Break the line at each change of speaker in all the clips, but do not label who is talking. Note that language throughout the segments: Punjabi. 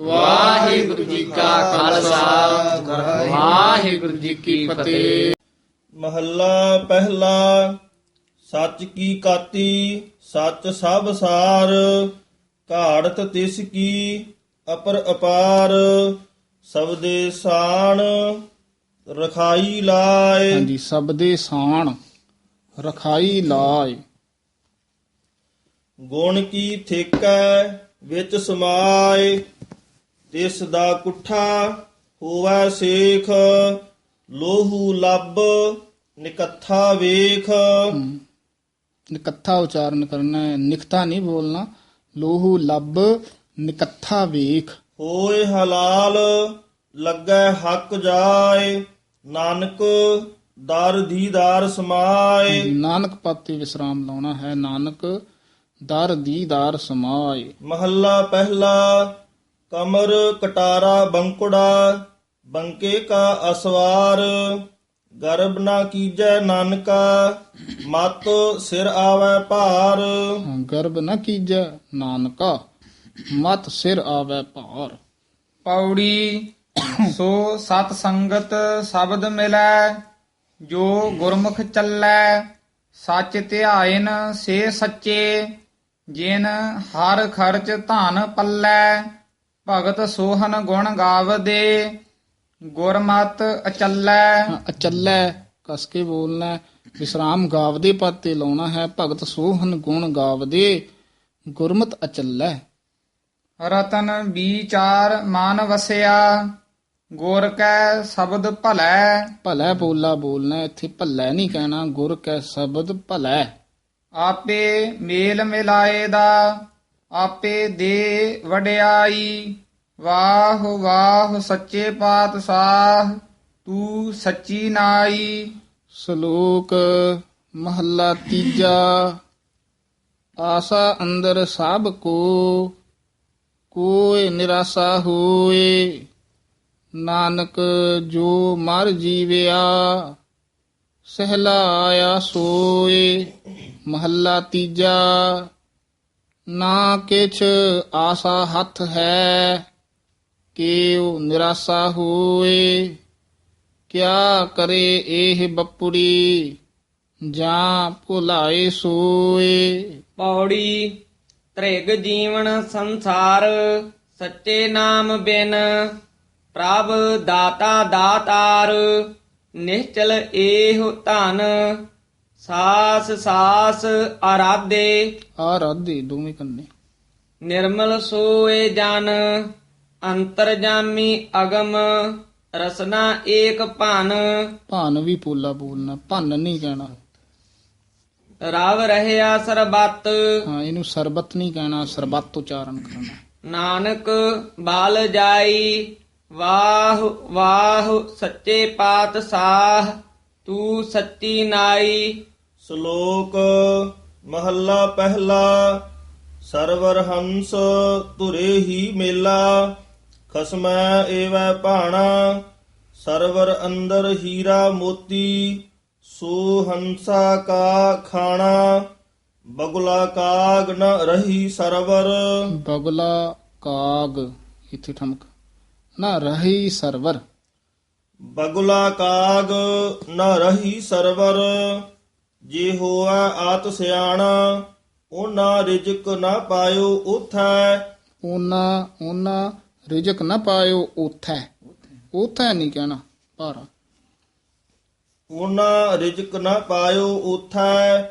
ਵਾਹਿਗੁਰੂ ਜੀ ਕਾ ਖਾਲਸਾ। ਵਾਹਿਗੁਰੂ ਜੀ ਕੀ ਫਤਿਹ।
ਮਹੱਲਾ ਪਹਿਲਾ ਸੱਚ ਕੀ ਕਾਤੀ ਸੱਚ ਸਭ ਸਾਰ। ਘਾੜਤ ਤਿਸ ਕੀ ਅਪਰ ਅਪਾਰ। ਸਬਦੇ ਸਾਣ ਰਖਾਈ ਲਾਏ।
ਹਾਂਜੀ ਸਬਦੇ ਸਾਣ ਰਖਾਈ ਲਾਇ
ਗੁਣ ਕੀ ਥੇਕੈ ਵਿੱਚ ਸਮਾਏ। ਤਿਸ ਦਾ ਕੁੱਠਾ ਹੋਵੈ ਸੇਖ ਲੋਹੂ ਲੱਭ ਨਿਕੱਥਾ ਵੇਖ।
ਨਿਕੱਥਾ ਉਚਾਰਨ ਕਰਨਾ ਹੈ ਨਿਕਤਾ ਨਹੀਂ ਬੋਲਣਾ ਲੋਹੂ ਲੱਭ ਨਿਕੱਥਾ ਵੇਖ।
ਹੋਏ ਹਲਾਲ ਲੱਗੈ ਹੱਕ ਜਾਏ ਨਾਨਕ ਦਰ ਦੀਦਾਰ ਸਮਾਏ।
ਨਾਨਕ ਪਾਤੇ ਵਿਸਰਾਮ ਲਾਉਣਾ ਹੈ ਨਾਨਕ ਦਰ ਦੀਦਾਰ ਸਮਾਏ।
ਮਹੱਲਾ ਪਹਿਲਾ ਕਮਰ ਕਟਾਰਾ ਬੰਕੁੜਾ ਬੰਕੇ ਕਾ ਅਸਵਾਰ ਗਰਬ ਨਾ ਕੀਜੈ ਨਾਨਕਾ ਮਤ ਸਿਰ ਆਵੈ ਭਾਰ।
ਗਰਬ ਨ ਕੀਜੈ ਨਾਨਕਾ ਮਤ ਸਿਰ ਆਵੈ ਭਾਰ।
ਪੌੜੀ ਸੋ ਸਤ ਸੰਗਤ ਸ਼ਬਦ ਮਿਲੈ ਜੋ ਗੁਰਮੁਖ ਚੱਲੈ ਸੱਚ ਧਿਆਇਨ ਸੇ ਸੱਚੇ ਜਿਨ ਹਰ ਖਰਚ ਧਨ ਪੱਲੈ। ਭਗਤ ਸੋਹਨ ਗੁਣ ਗਾਵਦੇ ਗੁਰਮਤ ਅਚੱਲੈ।
ਅਚੱਲੈ ਕਸ ਕੇ ਬੋਲਣਾ। ਵਿਸਰਾਮ ਗਾਵਦੇ ਪਾਤੇ ਲਾਉਣਾ ਹੈ ਭਗਤ ਸੋਹਨ ਗੁਣ ਗਾਵਦੇ ਗੁਰਮਤ ਅਚੱਲੈ।
ਰਤਨ ਵਿਚਾਰ ਮਨ ਵਸਿਆ ਗੁਰ ਕੈ ਸ਼ਬਦ ਭਲੈ।
ਭਲਾ ਬੋਲਾ ਬੋਲਣਾ ਇੱਥੇ ਭੱਲਾ ਨਹੀਂ ਕਹਿਣਾ ਗੁਰ ਕੈ ਸ਼ਬਦ ਭਲਾ।
ਆਪੇ ਮੇਲ ਮਿਲਾਏ ਦਾ ਆਪੇ ਦੇ ਵਡਿਆਈ। ਵਾਹ ਵਾਹ, ਸੱਚੇ ਪਾਤਸ਼ਾਹ, ਤੂੰ ਸੱਚੀ ਨਾਈ।
ਸ਼ਲੋਕ ਮਹੱਲਾ ਤੀਜਾ। ਆਸਾ ਅੰਦਰ ਸਭ ਕੋ ਕੋਈ ਨਿਰਾਸਾ ਹੋਏ। ਨਾਨਕ ਜੋ ਮਰ ਜੀਵਿਆ ਸਹਿਲਾ ਆਇਆ ਸੋਏ। ਮਹੱਲਾ ਤੀਜਾ। ਨਾ ਕਿਛ ਆਸਾ ਹੱਥ ਹੈ, ਕਿਉ ਨਿਰਾਸਾ ਹੋਏ। ਕਿਆ ਕਰੇ ਇਹ ਬੱਪੜੀ, ਜਾਂ ਭੁਲਾਏ ਸੋਏ।
ਪੌੜੀ, ਤ੍ਰਿਗ ਜੀਵਨ ਸੰਸਾਰ, ਸੱਚੇ ਨਾਮ ਬਿਨ, ਪ੍ਰਭ ਦਾਤਾ ਦਾਤਾਰ, ਨਿਸ਼ਚਲ ਏਹ ਧਨ। ਸਾਸ ਸਾਸ ਆਰਾਧੇ।
ਆਰਾਧੇ ਦੋਵੇਂ ਕੰਨੇ।
ਨਿਰਮਲ ਸੋਏ ਜਨ ਅੰਤਰਜਾਮੀ ਅਗਮ ਰਸਨਾ ਏਕ ਭਨ।
ਭਾਨ ਵੀ ਪੋਲਾ ਬੋਲਣਾ ਭੰਨ ਨਹੀਂ ਕਹਿਣਾ।
ਰਵ ਰਹਿਆ ਸਰਬਤ।
ਹਾਂ ਇਹਨੂੰ ਸਰਬਤ ਨਹੀਂ ਕਹਿਣਾ ਸਰਬਤ ਉਚਾਰਨ ਕਰਨਾ।
ਨਾਨਕ ਬਾਲ ਜਾਈ ਵਾਹ ਵਾਹ ਸੱਚੇ ਪਾਤਸ਼ਾਹ ਤੂੰ ਸੱਚੀ ਨਾਈ।
ਸ਼ਲੋਕ ਮਹੱਲਾ ਪਹਿਲਾ ਸਰਵਰ ਹੰਸ ਤੁਰੇ ਹੀ ਮੇਲਾ ਖਸਮੈ ਏਵੈ ਭਾਣਾ ਸਰਵਰ ਅੰਦਰ ਹੀਰਾ ਮੋਤੀ ਸੋ ਹੰਸਾ ਕਾ ਖਾਣਾ ਬਗੁਲਾ ਕਾਗ ਨ ਰਹੀ ਸਰਵਰ।
ਬਗਲਾ ਕਾਗ ਇੱਥੇ ਠਮਕ ਨਾ ਰਹੀ ਸਰਵਰ।
ਬਗੁਲਾ ਕਾਗ ਨ ਰਹੀ ਸਰਵਰ। ਜੇ ਹੋਆ ਆਤ ਸਿਆਣਾ ਉਹਨਾਂ ਰਿਜਕ ਨਾ ਪਾਇਓ ਉਥੈ।
ਉਹਨਾਂ ਉਹਨਾਂ ਰਿਜਕ ਨਾ ਪਾਇਓ ਉਥੈ। ਉਥੈ ਨਹੀਂ ਕਹਿਣਾ ਭਾਰਾ।
ਉਹਨਾਂ ਰਿਜਕ ਨਾ ਪਾਇਓ ਉਥੈ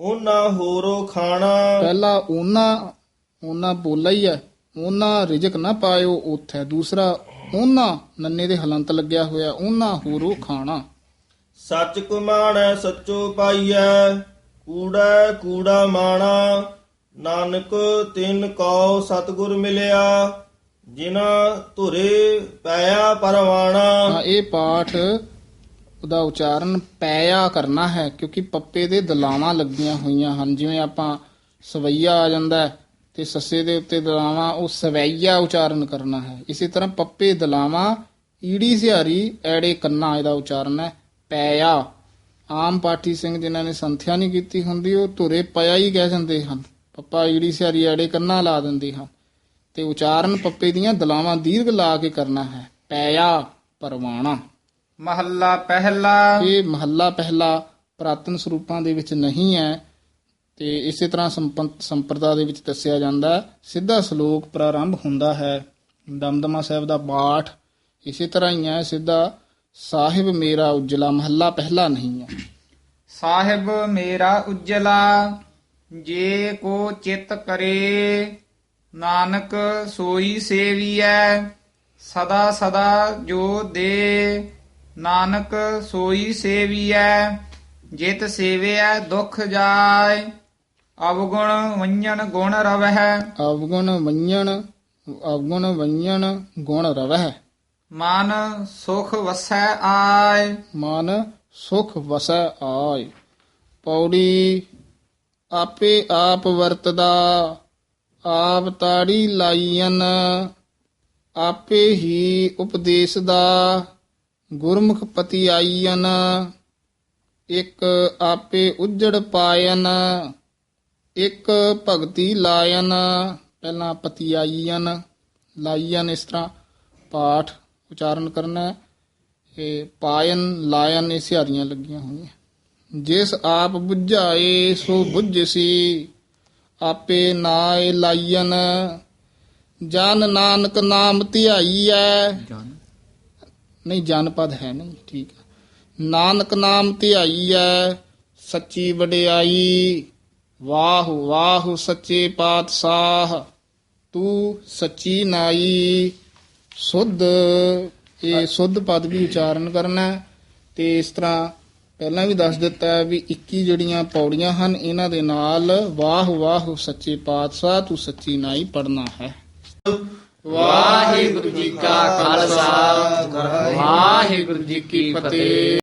ਉਹਨਾਂ ਹੋਰੋ ਖਾਣਾ।
ਪਹਿਲਾ ਉਹਨਾਂ ਉਹਨਾਂ ਬੋਲਾ ਹੀ ਹੈ ਉਹਨਾਂ ਰਿਜਕ ਨਾ ਪਾਇਓ ਉਥੈ। ਦੂਸਰਾ ਉਹਨਾਂ ਨੰਨੇ ਦੇ ਹਲੰਤ ਲੱਗਿਆ ਹੋਇਆ ਉਹਨਾਂ ਹੋਰੋ ਖਾਣਾ।
ਸੱਚ ਕੁਮਾਣੈ ਸੱਚੋ ਪਾਈਐ, ਕੂੜਾ ਕੂੜਾ ਮਾਣਾ, ਨਾਨਕ ਤਿੰਨ ਕਉ ਸਤਿਗੁਰ ਮਿਲਿਆ ਜਿਨਾ ਧੁਰੇ ਪਿਆ ਪਰਵਾਣਾ।
ਇਹ ਪਾਠ ਉਹਦਾ ਉਚਾਰਨ ਪੈਆ ਕਰਨਾ ਹੈ, ਕਿਉਂਕਿ ਪੱਪੇ ਦੇ ਦਲਾਵਾਂ ਲੱਗੀਆਂ ਹੋਈਆਂ ਹਨ। ਜਿਵੇਂ ਆਪਾਂ ਸਵਈਆ ਆ ਜਾਂਦਾ ਤੇ ਸੱਸੇ ਦੇ ਉੱਤੇ ਦਲਾਵਾਂ, ਉਹ ਸਵਈਆ ਉਚਾਰਨ ਕਰਨਾ ਹੈ। ਇਸੇ ਤਰ੍ਹਾਂ ਪੱਪੇ ਦਲਾਵਾਂ, ਈੜੀ ਸਿਹਾਰੀ, ਐੜੇ ਕੰਨਾ, ਇਹਦਾ ਉਚਾਰਨ ਹੈ। ਪੈਆ ਆਮ ਪਾਠੀ ਸਿੰਘ ਜਿਨ੍ਹਾਂ ਨੇ ਸੰਥਿਆ ਨਹੀਂ ਕੀਤੀ ਹੁੰਦੀ ਉਹ ਧੁਰੇ ਪਿਆ ਹੀ ਕਹਿ ਜਾਂਦੇ ਹਨ। ਪੱਪਾ ਈੜੀ ਸਿਹਾਰੀ ਐੜੇ ਕੰਨਾ ਲਾ ਦਿੰਦੇ ਹਨ। ਤੇ ਉਚਾਰਨ ਪੱਪੇ ਦੀਆਂ ਦਲਾਵਾਂ ਦੀਰਘ ਲਾ ਕੇ ਕਰਨਾ ਹੈ। ਪੈਆ ਪਰਵਾਣਾ।
ਮਹੱਲਾ ਪਹਿਲਾ।
ਇਹ ਮਹੱਲਾ ਪਹਿਲਾ ਪ੍ਰਾਤਨ ਸਰੂਪਾਂ ਦੇ ਵਿੱਚ ਨਹੀਂ ਹੈ। ਤੇ ਇਸੇ ਤਰ੍ਹਾਂ ਸੰਪੰ- ਸੰਪਰਦਾ ਦੇ ਵਿੱਚ ਦੱਸਿਆ ਜਾਂਦਾ। ਸਿੱਧਾ ਸ਼ਲੋਕ ਪ੍ਰਾਰੰਭ ਹੁੰਦਾ ਹੈ। ਦਮਦਮਾ ਸਾਹਿਬ ਦਾ ਪਾਠ ਇਸੇ ਤਰ੍ਹਾਂ ਹੀ ਹੈ। ਸਿੱਧਾ ਸਾਹਿਬ ਮੇਰਾ ਉਜਲਾ ਮਹੱਲਾ ਪਹਿਲਾ ਨਹੀਂ ਹੈ।
ਸਾਹਿਬ ਮੇਰਾ ਉਜਲਾ ਜੇ ਕੋ ਚਿਤ ਕਰੇ ਨਾਨਕ ਸੋਈ ਸੇਵੀਐ ਸਦਾ ਸਦਾ ਜੋ ਦੇ ਨਾਨਕ ਸੋਈ ਸੇਵੀਐ ਜਿਤ ਸੇਵਿਐ ਦੁਖ ਜਾਏ ਅਵਗੁਣ ਵੰਜਨ ਗੁਣ ਰਵਹਿ।
ਅਵਗੁਣ ਵੰਜਨ ਅਵਗੁਣ ਵੰਜਨ ਗੁਣ ਰਵਹਿ।
ਮਨ ਸੁਖ ਵਸੈ ਆਏ।
ਮਨ ਸੁਖ ਵਸੈ ਆਏ। ਪੌੜੀ ਆਪੇ ਆਪ ਵਰਤਦਾ, ਆਪ ਤਾੜੀ ਲਾਈਨ ਆਪੇ ਹੀ ਉਪਦੇਸ਼ ਦਾ ਗੁਰਮੁਖ ਪਤੀ ਆਈਨ ਇੱਕ ਆਪੇ ਉਜੜ ਪਾਇਨ ਇੱਕ ਭਗਤੀ ਲਾਇਨ ਪਹਿਲਾਂ ਪਤੀ ਆਈਨ ਲਾਈਨ ਇਸ ਤਰ੍ਹਾਂ ਪਾਠ। ਉਚਾਰਨ ਕਰਨਾ ਹੈ। ਇਹ ਪਾਇਨ ਲਾਇਨ ਇਹ ਸਿਹਾਰੀਆਂ ਲੱਗੀਆਂ ਹੋਈਆਂ। ਜਿਸ ਆਪ ਬੁਝਾਏ ਸੋ ਬੁਝਸੀ। ਆਪੇ ਨਾਏ ਲਾਇਨ। ਜਨ ਨਾਨਕ ਨਾਮ ਧਿਆਈਐ। ਨਹੀਂ ਜਨ ਪਦ ਹੈ ਨਹੀਂ ਠੀਕ ਹੈ। ਨਾਨਕ ਨਾਮ ਧਿਆਈਐ ਸੱਚੀ ਵਡਿਆਈ। ਵਾਹ ਵਾਹ ਸੱਚੇ ਪਾਤਸ਼ਾਹ ਤੂੰ ਸੱਚੀ ਨਾਈ। ਸੁੱਧ ਇਹ ਸੁੱਧ ਪਦ ਵੀ ਉਚਾਰਨ ਕਰਨਾ ਤੇ ਇਸ ਤਰ੍ਹਾਂ ਪਹਿਲਾਂ ਵੀ ਦੱਸ ਦਿੱਤਾ ਹੈ ਵੀ 21 ਜਿਹੜੀਆਂ ਪੌੜੀਆਂ ਹਨ ਇਹਨਾਂ ਦੇ ਨਾਲ ਵਾਹ ਵਾਹ ਸੱਚੇ ਪਾਤਸ਼ਾਹ ਤੂੰ ਸੱਚੀ ਨਾਈ ਪੜਨਾ ਹੈ।
ਵਾਹਿਗੁਰੂ ਜੀ ਕਾ ਖਾਲਸਾ ਵਾਹਿਗੁਰੂ ਜੀ ਕੀ ਫਤਿਹ।